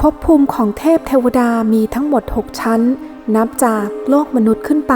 ภพภูมิของเทพเทวดามีทั้งหมด 6 ชั้น นับจากโลกมนุษย์ขึ้นไป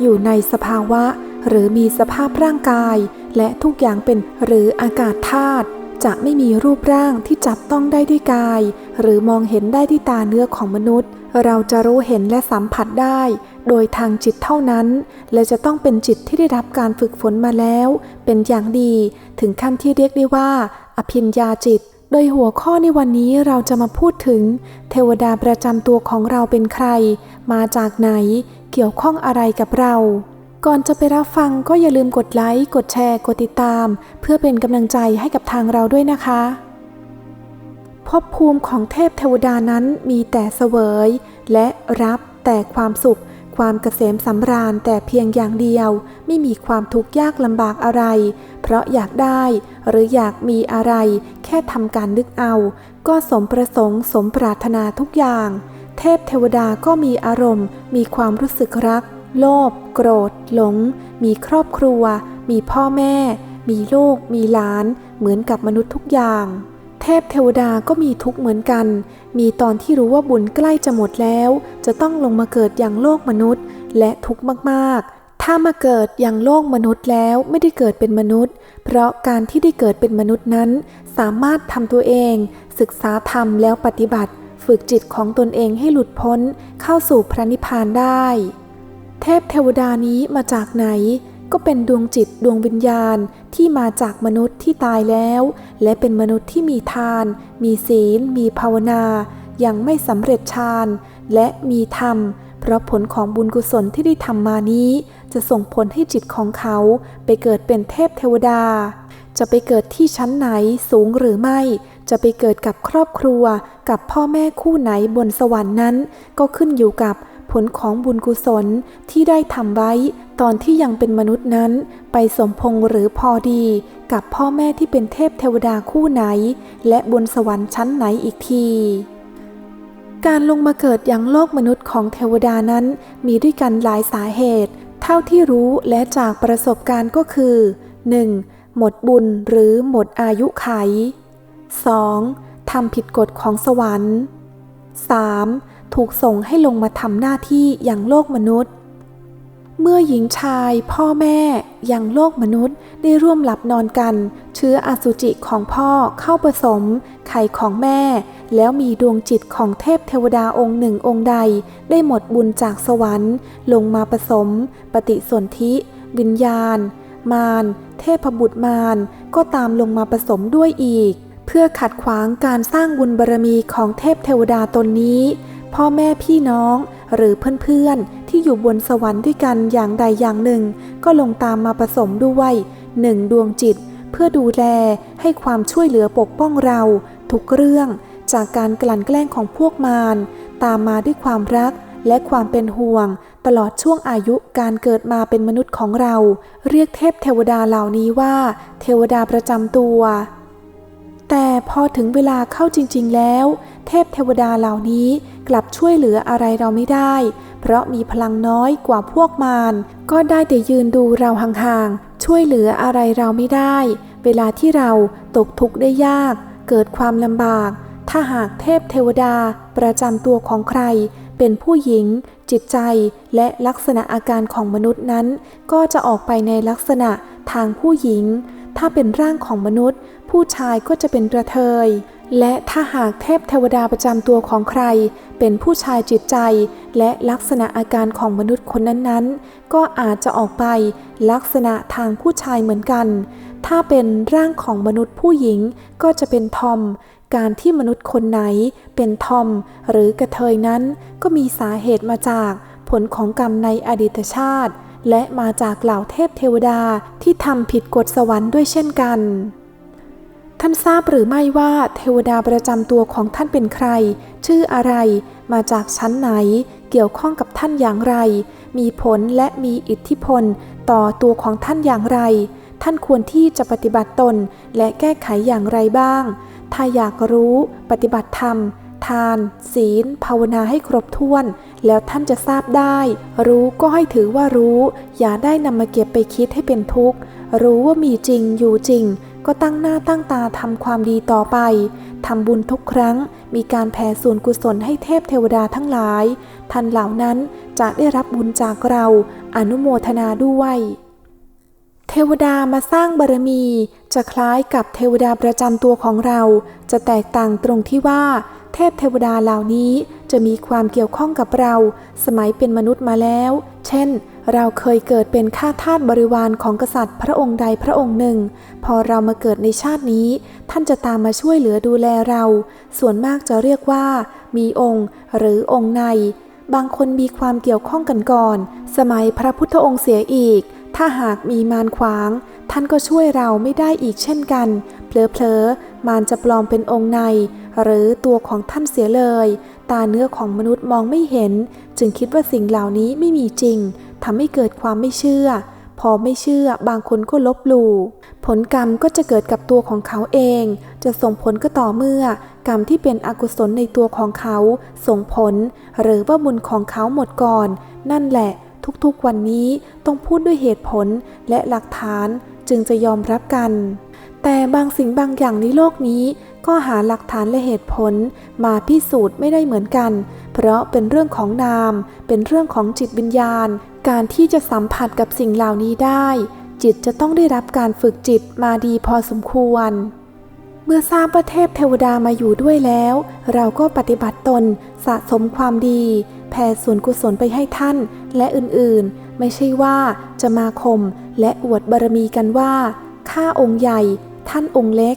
อยู่ในสภาวะ หรือมีสภาพร่างกาย และทุกอย่างเป็นหรืออากาศธาตุจะไม่มีรูปร่างที่จับต้องได้ด้วยกาย หรือมองเห็นได้ด้วยตาเนื้อของมนุษย์ เราจะรู้เห็นและสัมผัสได้ โดยทางจิตเท่านั้น และจะต้องเป็นจิตที่ได้รับการฝึกฝนมาแล้ว เป็นอย่างดี ถึงขั้นที่เรียกได้ว่า อภิญญาจิต ดยหัวข้อในวันนี้เราจะมาพูดถึง เทวดาประจำตัวของเราเป็นใคร มาจากไหน เกี่ยวข้องอะไรกับเรา ก่อนจะไปรับฟังก็อย่าลืมกดไลค์ กดแชร์ กดติดตาม เพื่อเป็นกำลังใจให้กับทางเราด้วยนะคะภพภูมิของเทพเทวดานั้นมีแต่เสวย และรับแต่ความสุข ความเกษมสำราญแต่เพียงอย่างเดียวไม่มีความทุกข์ยากลำบากอะไร เพราะอยากได้หรืออยากมีอะไร แค่ทำการนึกเอา ก็สมประสงค์สมปรารถนาทุกอย่าง เทพเทวดาก็มีอารมณ์ มีความรู้สึกรัก โลภโกรธ หลง มีครอบครัว มีพ่อแม่ มีลูก มีหลาน เหมือนกับมนุษย์ทุกอย่าง เทพเทวดาก็มีทุกข์เหมือนกัน มีตอนที่รู้ว่าบุญใกล้จะหมดแล้ว จะต้องลงมาเกิดอย่างโลกมนุษย์ และทุกข์มากๆ ถ้ามาเกิดอย่างโลกมนุษย์แล้วไม่ได้เกิดเป็นมนุษย์ เพราะการที่ได้เกิดเป็นมนุษย์นั้น สามารถทำตัวเอง ศึกษาธรรมแล้วปฏิบัติ ฝึกจิตของตนเองให้หลุดพ้น เข้าสู่พระนิพพานได้ เทพเทวดานี้มาจากไหน ก็เป็นดวงจิตดวงวิญญาณที่มาจากมนุษย์ที่ตายแล้ว และเป็นมนุษย์ที่มีทาน มีศีล มีภาวนา ยังไม่สำเร็จฌานและมีธรรม เพราะผลของบุญกุศลที่ได้ทำมานี้ จะส่งผลให้จิตของเขาไปเกิดเป็นเทพเทวดา จะไปเกิดที่ชั้นไหนสูงหรือไม่ จะไปเกิดกับครอบครัว กับพ่อแม่คู่ไหนบนสวรรค์นั้น ก็ขึ้นอยู่กับ ผลของบุญกุศลที่ได้ทำไว้ตอนที่ยังเป็นมนุษย์นั้น ไปสมพงหรือพอดี กับพ่อแม่ที่เป็นเทพเทวดาคู่ไหน และบนสวรรค์ชั้นไหนอีกทีการลงมาเกิดยังโลกมนุษย์ของเทวดานั้นมีด้วยกันหลายสาเหตุ เท่าที่รู้และจากประสบการณ์ก็คือ 1. หมดบุญหรือหมดอายุไข 2. ทำผิดกฎของสวรรค์ 3. ถูกส่งให้ลงมาทำหน้าที่อย่างโลกมนุษย์ เมื่อหญิงชาย พ่อแม่ยังโลกมนุษย์ได้ร่วมหลับนอนกัน เชื้ออสุจิของพ่อเข้าผสม ไข่ของแม่ แล้วมีดวงจิตของเทพเทวดาองค์หนึ่งองค์ใด ได้หมดบุญจากสวรรค์ ลงมาผสม ปฏิสนธิ วิญญาณ มารเทพบุตรมารก็ตามลงมาผสมด้วยอีก เพื่อขัดขวางการสร้างบุญบารมีของเทพเทวดาตนนี้ พ่อแม่พี่น้องหรือเพื่อนๆ ที่อยู่บนสวรรค์ด้วยกันอย่างใดอย่างหนึ่ง ก็ลงตามมาผสมด้วยหนึ่งดวงจิต เพื่อดูแลให้ความช่วยเหลือปกป้องเรา ทุกเรื่องจากการกลั่นแกล้งของพวกมารตามมาด้วยความรักและความเป็นห่วง ตลอดช่วงอายุการเกิดมาเป็นมนุษย์ของเรา เรียกเทพเทวดาเหล่านี้ว่า เทวดาประจำตัว แต่พอถึงเวลาเข้าจริง ๆ แล้ว เทพเทวดาเหล่านี้ กลับช่วยเหลืออะไรเราไม่ได้ เพราะมีพลังน้อยกว่าพวกมารก็ได้แต่ยืนดูเราห่างๆ ช่วยเหลืออะไรเราไม่ได้ เวลาที่เราตกทุกข์ได้ยาก เกิดความลำบาก ถ้าหากเทพเทวดาประจำตัวของใคร เป็นผู้หญิง จิตใจ และลักษณะอาการของมนุษย์นั้น ก็จะออกไปในลักษณะทางผู้หญิง ถ้าเป็นร่างของมนุษย์ ผู้ชายก็จะเป็นกระเทย และถ้าหากเทพเทวดาประจำตัวของใคร เป็นผู้ชายจิตใจ และลักษณะอาการของมนุษย์คนนั้นๆ ก็อาจจะออกไปลักษณะทางผู้ชายเหมือนกัน ถ้าเป็นร่างของมนุษย์ผู้หญิงก็จะเป็นทอม การที่มนุษย์คนไหนเป็นทอม หรือกระเทยนั้น ก็มีสาเหตุมาจากผลของกรรมในอดีตชาติ และมาจากเหล่าเทพเทวดาที่ทำผิดกฎสวรรค์ด้วยเช่นกัน ท่านทราบหรือไม่ว่าเทวดาประจำตัวของท่านเป็นใคร ชื่ออะไร มาจากชั้นไหน เกี่ยวข้องกับท่านอย่างไร มีผลและมีอิทธิพล ต่อตัวของท่านอย่างไร ท่านควรที่จะปฏิบัติตนและแก้ไขอย่างไรบ้าง ถ้าอยากรู้ปฏิบัติธรรม ทาน ศีล ภาวนาให้ครบถ้วน แล้วท่านจะทราบได้ รู้ก็ให้ถือว่ารู้ อย่าได้นำมาเก็บไปคิดให้เป็นทุกข์ รู้ว่ามีจริงอยู่จริง ก็ตั้งหน้าตั้งตาทำความดีต่อไปทำบุญทุกครั้ง มีการแผ่ส่วนกุศลให้เทพเทวดาทั้งหลาย ท่านเหล่านั้นจะได้รับบุญจากเราอนุโมทนาด้วย เทวดามาสร้างบารมี จะคล้ายกับเทวดาประจำตัวของเรา จะแตกต่างตรงที่ว่า เทพเทวดาเหล่านี้จะมีความเกี่ยวข้องกับเรา สมัยเป็นมนุษย์มาแล้ว เช่น เราเคยเกิดเป็นข้าทาสบริวารของกษัตริย์พระองค์ใดพระองค์หนึ่ง พอเรามาเกิดในชาตินี้ ท่านจะตามมาช่วยเหลือดูแลเรา ส่วนมากจะเรียกว่า มีองค์ หรือองค์ใน บางคนมีความเกี่ยวข้องกันก่อน สมัยพระพุทธองค์เสียอีก ถ้าหากมีมารขวาง ท่านก็ช่วยเราไม่ได้อีกเช่นกันเผลอๆมารจะปลอมเป็นองค์ใน หรือตัวของท่านเสียเลย ตาเนื้อของมนุษย์มองไม่เห็น จึงคิดว่าสิ่งเหล่านี้ไม่มีจริง ทำให้เกิดความไม่เชื่อ พอไม่เชื่อบางคนก็ลบหลู่ผลกรรมก็จะเกิดกับตัวของเขาเอง จะส่งผลก็ต่อเมื่อ กรรมที่เป็นอกุศลในตัวของเขาส่งผล หรือว่าบุญของเขาหมดก่อน นั่นแหละทุกๆวันนี้ต้องพูดด้วยเหตุผลและหลักฐานจึงจะยอมรับกัน แต่บางสิ่งบางอย่างในโลกนี้ ก็หาหลักฐานและเหตุผลมาพิสูจน์ไม่ได้เหมือนกัน เพราะเป็นเรื่องของนาม เป็นเรื่องของจิตวิญญาณ การที่จะสัมผัสกับสิ่งเหล่านี้ได้ จิตจะต้องได้รับการฝึกจิตมาดีพอสมควร เมื่อทราบว่าเทพเทวดามาอยู่ด้วยแล้ว เราก็ปฏิบัติตนสะสมความดี แผ่ส่วนกุศลไปให้ท่านและอื่นๆ ไม่ใช่ว่าจะมาข่มและอวดบารมีกันว่าข้าองค์ใหญ่ ท่านองค์เล็ก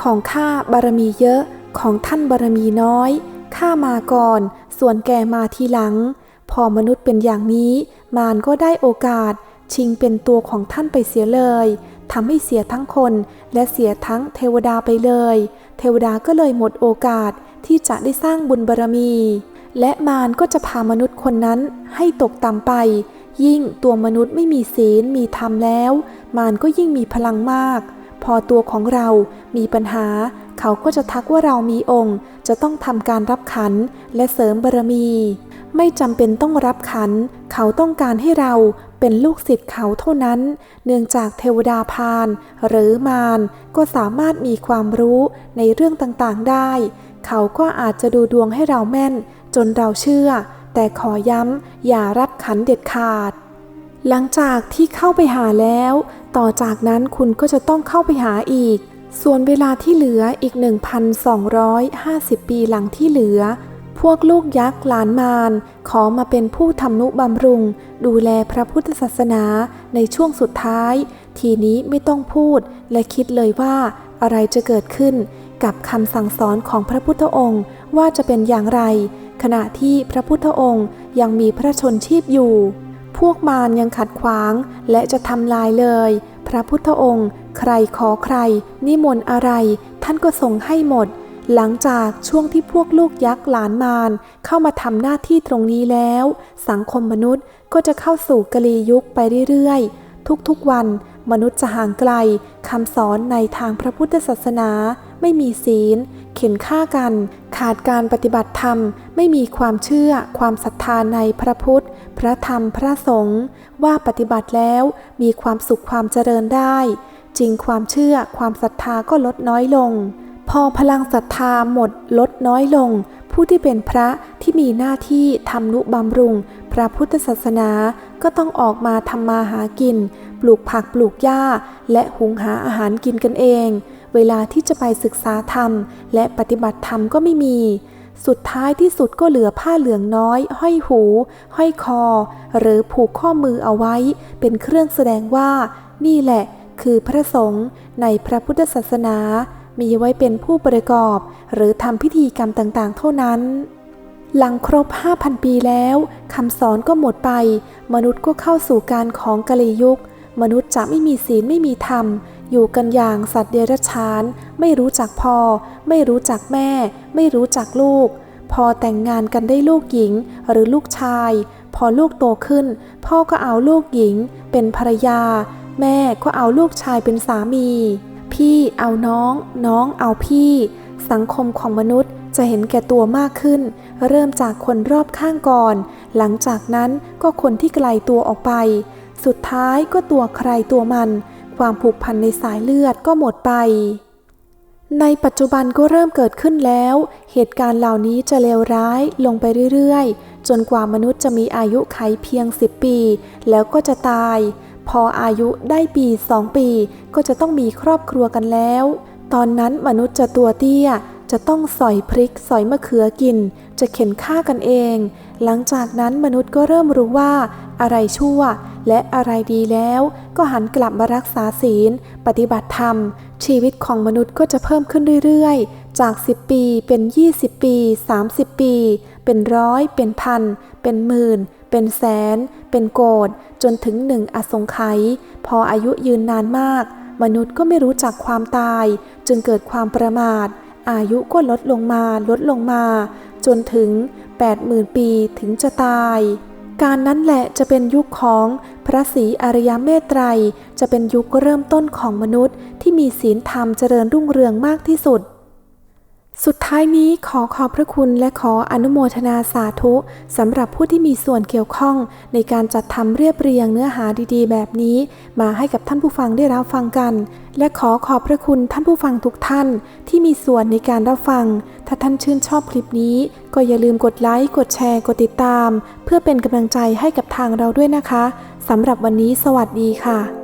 ของข้าบารมีเยอะของท่านบารมีน้อยข้ามาก่อน ส่วนแกมาทีหลัง พอมนุษย์เป็นอย่างนี้มารก็ได้โอกาส ชิงเป็นตัวของท่านไปเสียเลยทำให้เสียทั้งคนและเสียทั้งเทวดาไปเลย เทวดาก็เลยหมดโอกาสที่จะได้สร้างบุญบารมี และมารก็จะพามนุษย์คนนั้นให้ตกต่ำไป ยิ่งตัวมนุษย์ไม่มีศีลมีธรรมแล้ว มารก็ยิ่งมีพลังมาก พอตัวของเรามีปัญหา เขาก็จะทักว่าเรามีองค์ จะต้องทำการรับขันและเสริมบารมี ไม่จำเป็นต้องรับขัน เขาต้องการให้เราเป็นลูกศิษย์เขาเท่านั้น เนื่องจากเทวดาพาน หรือมารก็สามารถมีความรู้ในเรื่องต่างๆได้ เขาก็อาจจะดูดวงให้เราแม่น จนเราเชื่อ แต่ขอย้ำอย่ารับขันเด็ดขาด หลังจากที่เข้าไปหาแล้ว ต่อจากนั้นคุณก็จะต้องเข้าไปหาอีก ส่วนเวลาที่เหลืออีก 1,250 ปีหลังที่เหลือ พวกลูกยักษ์หลานมารขอมาเป็นผู้ทำนุบำรุง ดูแลพระพุทธศาสนาในช่วงสุดท้าย ทีนี้ไม่ต้องพูดและคิดเลยว่าอะไรจะเกิดขึ้นกับคำสั่งสอนของพระพุทธองค์ว่าจะเป็นอย่างไร ขณะที่พระพุทธองค์ยังมีพระชนชีพอยู่ พวกมารยังขัดขวางและจะทำลายเลย พระพุทธองค์ ใครขอใคร นิมนต์อะไร ท่านก็ส่งให้หมด หลังจากช่วงที่พวกลูกยักษ์หลานมารเข้ามาทำหน้าที่ตรงนี้แล้ว สังคมมนุษย์ก็จะเข้าสู่กลียุคไปเรื่อยๆ ทุกๆวันมนุษย์จะห่างไกลคำสอนในทางพระพุทธศาสนา ไม่มีศีล เข็นฆ่ากัน ขาดการปฏิบัติธรรม ไม่มีความเชื่อ ความศรัทธาในพระพุทธ พระธรรมพระสงฆ์ว่าปฏิบัติแล้วมีความสุขความเจริญได้ จริงความเชื่อความศรัทธาก็ลดน้อยลง พอพลังศรัทธาหมดลดน้อยลง ผู้ที่เป็นพระที่มีหน้าที่ทำนุบำรุง พระพุทธศาสนาก็ต้องออกมาทำมาหากิน ปลูกผักปลูกหญ้า และหุงหาอาหารกินกันเอง เวลาที่จะไปศึกษาธรรม และปฏิบัติธรรมก็ไม่มี สุดท้ายที่สุดก็เหลือผ้าเหลืองน้อย ห้อยหู ห้อยคอ หรือผูกข้อมือเอาไว้ เป็นเครื่องแสดงว่า นี่แหละ คือพระสงฆ์ในพระพุทธศาสนา มีไว้เป็นผู้ประกอบหรือทำพิธีกรรมต่างๆ เท่านั้น หลังครบ 5,000 ปีแล้วคำสอนก็หมดไป มนุษย์ก็เข้าสู่การของกะลียุค มนุษย์จะไม่มีศีลไม่มีธรรม อยู่กันอย่างสัตว์เดรัจฉาน ไม่รู้จักพอ ไม่รู้จักแม่ ไม่รู้จักลูก พอแต่งงานกันได้ลูกหญิงหรือลูกชาย พอลูกโตขึ้น พ่อก็เอาลูกหญิง เป็นภรรยา แม่ก็เอาลูกชายเป็นสามี พี่เอาน้อง น้องเอาพี่ สังคมของมนุษย์จะเห็นแก่ตัวมากขึ้น เริ่มจากคนรอบข้างก่อน หลังจากนั้นก็คนที่ไกลตัวออกไป สุดท้ายก็ตัวใครตัวมัน ความผูกพันในสายเลือดก็หมดไป ในปัจจุบันก็เริ่มเกิดขึ้นแล้ว เหตุการณ์เหล่านี้จะเลวร้ายลงไปเรื่อยๆ จนกว่ามนุษย์จะมีอายุไขเพียง 10 ปี แล้วก็จะตาย พออายุได้ปี2ปีก็จะต้องมีครอบครัวกันแล้ว ตอนนั้นมนุษย์จะตัวเตี้ย จะต้องสอยพริกสอยมะเขือกิน จะเข็นฆ่ากันเอง หลังจากนั้นมนุษย์ก็เริ่มรู้ว่า อะไรชั่ว และอะไรดีแล้ว ก็หันกลับมารักษาศีล ปฏิบัติธรรม ชีวิตของมนุษย์ก็จะเพิ่มขึ้นเรื่อยๆ จาก 10 ปีเป็น 20 ปี 30 ปี เป็นร้อยเป็นพัน เป็นหมื่น เป็นแสน เป็นโกดจนถึงหนึ่งอสงไขยพออายุยืนนานมาก มนุษย์ก็ไม่รู้จักความตาย จึงเกิดความประมาท อายุก็ลดลงมาลดลงมา จนถึง 80,000 ปีถึงจะตาย การนั้นแหละจะเป็นยุคของพระศรีอริยเมตไตรยจะเป็นยุคเริ่มต้นของมนุษย์ที่มีศีลธรรมเจริญรุ่งเรืองมากที่สุด สุดท้ายนี้ขอขอบพระคุณและขออนุโมทนาสาธุสำหรับผู้ที่มีส่วนเกี่ยวข้อง ในการจัดทำเรียบเรียงเนื้อหาดีๆ แบบนี้ มาให้กับท่านผู้ฟังได้รับฟังกัน และขอขอบพระคุณท่านผู้ฟังทุกท่าน ที่มีส่วนในการรับฟัง ถ้าท่านชื่นชอบคลิปนี้ ก็อย่าลืมกดไลค์ กดแชร์ กดติดตาม เพื่อเป็นกำลังใจให้กับทางเราด้วยนะคะสำหรับวันนี้ สวัสดีค่ะ